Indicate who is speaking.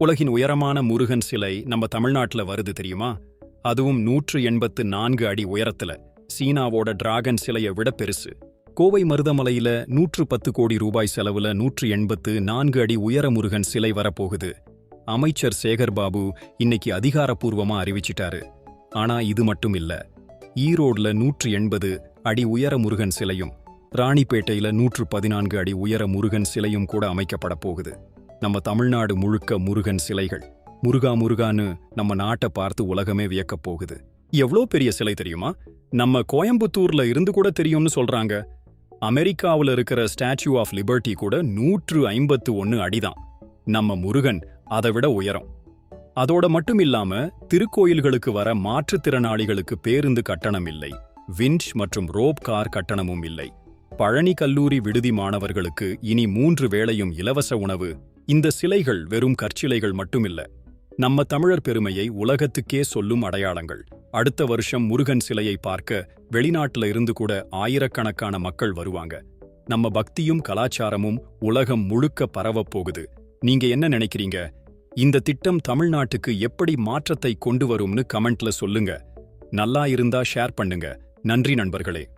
Speaker 1: உலகின் உயரமான முருகன் சிலை நம்ம தமிழ்நாட்டுல வருது தெரியுமா? அதுவும் நூற்று எண்பத்து நான்கு அடி உயரத்துல. சீனாவோட டிராகன் சிலையை விட பெருசு. கோவை மருதமலையில நூற்று பத்து கோடி ரூபாய் செலவுல நூற்று எண்பத்து நான்கு அடி உயர முருகன் சிலை வரப்போகுது. அமைச்சர் சேகர் பாபு இன்னைக்கு அதிகாரப்பூர்வமா அறிவிச்சிட்டாரு. ஆனா இது மட்டும் இல்ல. ஈரோட்ல நூற்று எண்பது அடி உயர முருகன் சிலையும் ராணிப்பேட்டையில நூற்று பதினான்கு அடி உயர முருகன் சிலையும் கூட அமைக்கப்பட போகுது. நம்ம தமிழ்நாடு முழுக்க முருகன் சிலைகள். முருகா முருகான்னு நம்ம நாட்டை பார்த்து உலகமே வியக்கப் போகுது. எவ்வளோ பெரிய சிலை தெரியுமா? நம்ம கோயம்புத்தூர்ல இருந்து கூட தெரியும்னு சொல்றாங்க. அமெரிக்காவுல இருக்கிற ஸ்டாச்சு ஆஃப் லிபர்ட்டி கூட நூற்று ஐம்பத்து ஒன்னு அடிதான். நம்ம முருகன் அதை விட உயரம். அதோட மட்டும் இல்லாம திருக்கோயில்களுக்கு வர மாற்றுத்திறனாளிகளுக்கு பேருந்து கட்டணம் இல்லை. விஞ்ச் மற்றும் ரோப் கார் கட்டணமும் இல்லை. பழனி கல்லூரி விடுதி மாணவர்களுக்கு இனி மூன்று வேளையும் இலவச உணவு இந்த சிலைகள் வெறும் கற்சிலைகள் மட்டுமில்ல நம்ம தமிழர் பெருமையை உலகத்துக்கே சொல்லும் அடையாளங்கள். அடுத்த வருஷம் முருகன் சிலையை பார்க்க வெளிநாட்டுல இருந்து கூட ஆயிரக்கணக்கான மக்கள் வருவாங்க. நம்ம பக்தியும் கலாச்சாரமும் உலகம் முழுக்க பரவப் போகுது. நீங்க என்ன நினைக்கிறீங்க? இந்த திட்டம் தமிழ்நாட்டுக்கு எப்படி மாற்றத்தை கொண்டு வரும்னு கமெண்ட்ல சொல்லுங்க. நல்லா இருந்தா ஷேர் பண்ணுங்க. நன்றி நண்பர்களே.